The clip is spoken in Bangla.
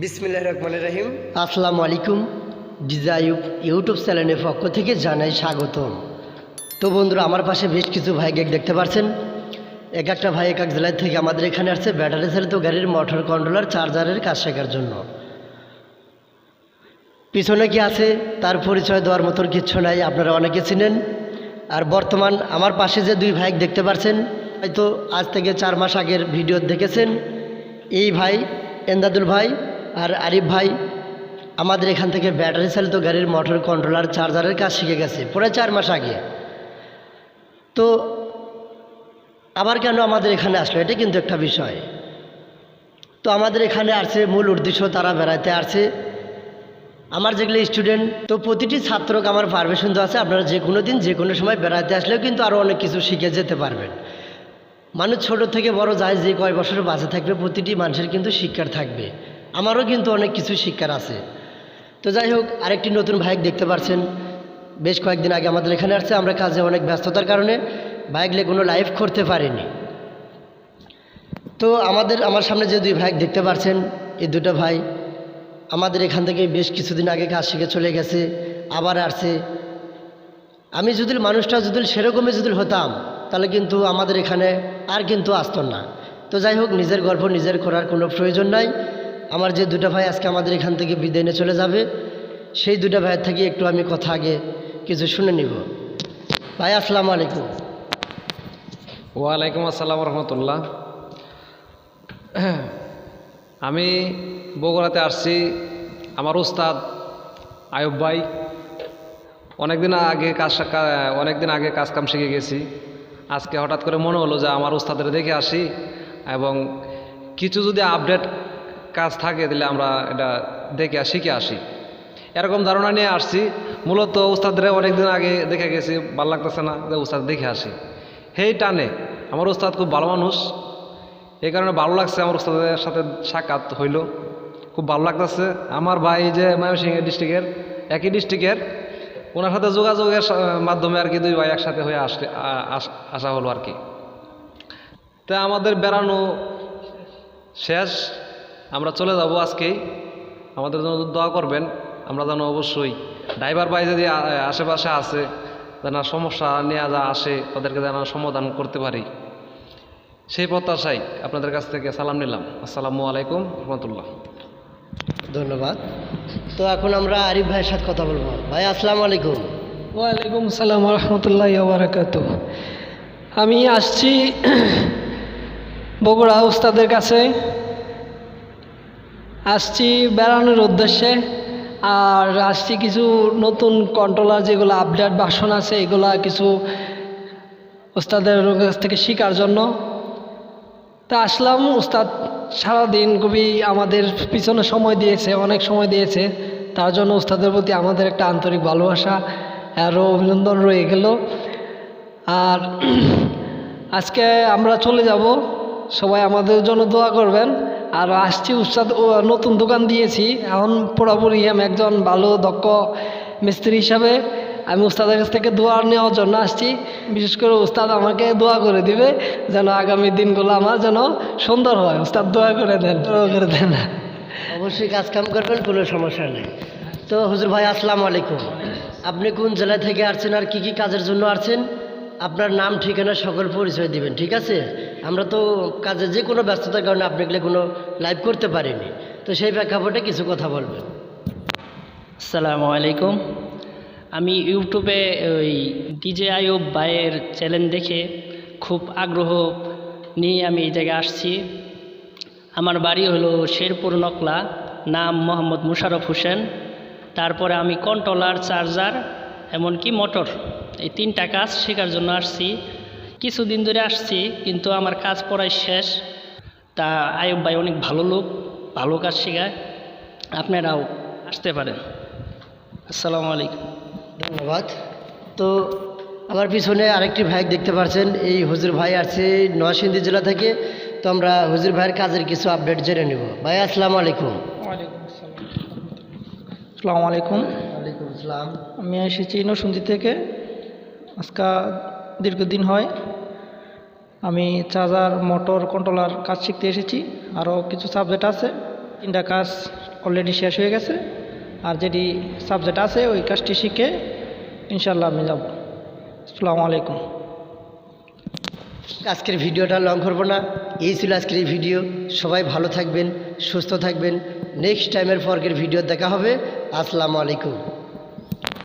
বিসমিল্লাহ রহমান রাহিম। আসসালামু আলাইকুম ডিজাইব ইউটিউব চ্যানেলের পক্ষ থেকে জানাই স্বাগতম। তো বন্ধুরা, আমার পাশে বেশ কিছু ভাই গেক দেখতে পাচ্ছেন এক একটা ভাই এক এক জেলায় থেকে আমাদের এখানে আসছে ব্যাটারি চালিত গাড়ির মোটর কন্ট্রোলার চার্জারের কাজ শেখার জন্য। পিছনে কি আছে তার পরিচয় দেওয়ার মতন কিচ্ছু নাই, আপনারা অনেকে চিনেন। আর বর্তমান আমার পাশে যে দুই ভাই দেখতে পাচ্ছেন হয়তো আজ থেকে চার মাস আগের ভিডিও দেখেছেন। এই ভাই, এন্দাদুল ভাই আর আরিফ ভাই, আমাদের এখান থেকে ব্যাটারি চালিত গাড়ির মোটর কন্ট্রোলার চার্জারের কাজ শিখে গেছে প্রায় চার মাস আগে। তো আবার কেন আমাদের এখানে আসলো, এটা কিন্তু একটা বিষয়। তো আমাদের এখানে আসছে, মূল উদ্দেশ্য তারা বেড়াতে আসছে। আমার যেগুলো স্টুডেন্ট তো প্রতিটি ছাত্রকে আমার পারমিশন তো আছে, আপনারা যে কোনো দিন, যে কোনো সময় বেড়াতে আসলেও কিন্তু আরও অনেক কিছু শিখে যেতে পারবেন। মানুষ ছোট থেকে বড় যায়, যে কয় বছর বাঁচে থাকবে, প্রতিটি মানুষের কিন্তু শিক্ষার থাকবে। আমারও কিন্তু অনেক কিছু শিক্ষার আছে। তো যাই হোক, আরেকটি নতুন ভাইক দেখতে পারছেন। বেশ কয়েকদিন আগে আমাদের এখানে আসছে, আমরা কাজে অনেক ব্যস্ততার কারণে বাইকলে কোনো লাইভ করতে পারিনি। তো আমাদের, আমার সামনে যে দুই ভাই দেখতে পারছেন, এই দুটো ভাই আমাদের এখান থেকে বেশ কিছুদিন আগে কাজ শিখে চলে গেছে, আবার আসছে। আমি যদি মানুষটা যদি সেরকমই যদি হতাম, তাহলে কিন্তু আমাদের এখানে আর কিন্তু আসতো না। তো যাই হোক, নিজের গল্প নিজের করার কোনো প্রয়োজন নাই। আমার যে দুটো ভাই আজকে আমাদের এখান থেকে বিদায় নিয়ে চলে যাবে, সেই দুটা ভাইয়ের থেকে একটু আমি কথা আগে কিছু শুনে নিব। ভাই, আসসালামু আলাইকুম। ওয়ালাইকুম আসসালাম রহমতুল্লাহ। আমি বগুড়াতে আসছি, আমার উস্তাদ আয়ুব ভাই। অনেকদিন আগে কাজ অনেকদিন আগে কাজ কাম শিখে গেছি। আজকে হঠাৎ করে মনে হলো যে আমার উস্তাদের দেখে আসি এবং কিছু যদি আপডেট কাজ থাকে, তাহলে আমরা এটা দেখে শিখে আসি। এরকম ধারণা নিয়ে আসছি। মূলত উস্তাদরে অনেকদিন আগে দেখে গেছি, ভালো লাগতেছে না যে উস্তাদ দেখে আসি। হেই টানে, আমার উস্তাদ খুব ভালো মানুষ। এই কারণে ভালো লাগছে আমার উস্তাদের সাথে সাক্ষাৎ হইল। খুব ভালো লাগতেছে। আমার ভাই যে ময়মনসিংহ ডিস্ট্রিক্টের, একই ডিস্ট্রিক্টের, ওনার সাথে যোগাযোগের মাধ্যমে আর কি দুই ভাই একসাথে হয়ে আসলে আস- আসা হলো আর কি। তা আমাদের বেড়ানো শেষ। আমরা চলে যাব আজকেই আমাদের জন্য দোয়া করবেন আমরা যেন অবশ্যই ড্রাইভার ভাই যদি আশেপাশে আছে যেন সমস্যা নিয়ে যা আসে তাদেরকে যেন সমাধান করতে পারি। সেই প্রত্যাশাই আপনাদের কাছ থেকে সালাম নিলাম। আসসালামু আলাইকুম রহমতুল্লাহ। ধন্যবাদ। তো এখন আমরা আরিফ ভাইয়ের সাথে কথা বলব। ভাই আসসালামু আলাইকুম। ওয়ালাইকুম আসসালাম রহমতুল্লাহ বারাকাত আমি আসছি বগুড়া উস্তাদের কাছে। আসছি বেড়ানোর উদ্দেশ্যে, আর আসছি কিছু নতুন কন্ট্রোলার যেগুলো আপডেট বাসন আছে, এগুলা কিছু উস্তাদের কাছ থেকে শেখার জন্য। তা আসলাম উস্তাদ সারাদিন খুবই আমাদের পিছনে সময় দিয়েছে, অনেক সময় দিয়েছে। তার জন্য উস্তাদের প্রতি আমাদের একটা আন্তরিক ভালোবাসা আরও অভিনন্দন রয়ে গেল। আর আজকে আমরা চলে যাব, সবাই আমাদের জন্য দোয়া করবেন। আর আসছি উস্তাদ নতুন দোকান দিয়েছি। এখন পুরোপুরি আমি একজন ভালো, দক্ষ মিস্ত্রি হিসাবে আমি উস্তাদের কাছ থেকে দোয়া নেওয়ার জন্য আসছি। বিশেষ করে উস্তাদ আমাকে দোয়া করে দিবে, যেন আগামী দিনগুলো আমার যেন সুন্দর হয়। উস্তাদ, দোয়া করে দেন। দোয়া করে দেন। অবশ্যই কাজ কাম করবেন, কোনো সমস্যা নেই। তো হুজুর ভাই, আসসালামু আলাইকুম। আপনি কোন জেলা থেকে আসছেন আর কি কি কাজের জন্য আসছেন? আপনার নাম, ঠিকানা, সকল পরিচয় দিবেন, ঠিক আছে? আমরা তো কাজে যে কোনো ব্যস্ততার কারণে আপনাকে কোনো লাইভ করতে পারিনি। তো সেই প্রেক্ষাপটে কিছু কথা বলবেন। আসসালামু আলাইকুম। আমি ইউটিউবে ওই ডিজে আয়ুব ভাইয়ের চ্যানেল দেখে খুব আগ্রহ নিয়ে আমি এই জায়গায় আসছি। আমার বাড়ি হলো শেরপুর নকলা, নাম মোহাম্মদ মুশারফ হোসেন। তারপরে আমি কন্ট্রোলার চার্জার এমনকি মোটর। এই তিনটা কাজ শেখার জন্য আসছি। কিছুদিন ধরে আসছি কিন্তু আমার কাজ পড়াই শেষ। তা আয়ুব ভাই অনেক ভালো লোক ভালো কাজ শেখায়। আপনারাও আসতে পারেন। আসসালামু আলাইকুম। ধন্যবাদ। তো আমার পিছনে আরেকটি ভাই দেখতে পাচ্ছেন এই হুজুর ভাই আসছে নরসিংদী জেলা থেকে। তো আমরা হুজুর ভাইয়ের কাজের কিছু আপডেট জেনে নেব। ভাই আসসালামু আলাইকুম। আসসালামু আলাইকুম। আসসালাম আমি এসেছি নসুন্দি থেকে। আজকা দীর্ঘদিন হয়। আমি চার্জার মোটর কন্ট্রোলার কাজ শিখতে এসেছি। আরও কিছু সাবজেক্ট আছে। তিনটা কাজ অলরেডি শেষ হয়ে গেছে। আর যেটি সাবজেক্ট আছে ওই কাজটি শিখে ইনশাল্লাহ আমি যাব। আসসালামু আলাইকুম। আজকের ভিডিওটা লং করব না। এই ছিল আজকের এই ভিডিও। সবাই ভালো থাকবেন সুস্থ থাকবেন। নেক্সট টাইমের পর্কের ভিডিও দেখা হবে। আসসালামু আলাইকুম।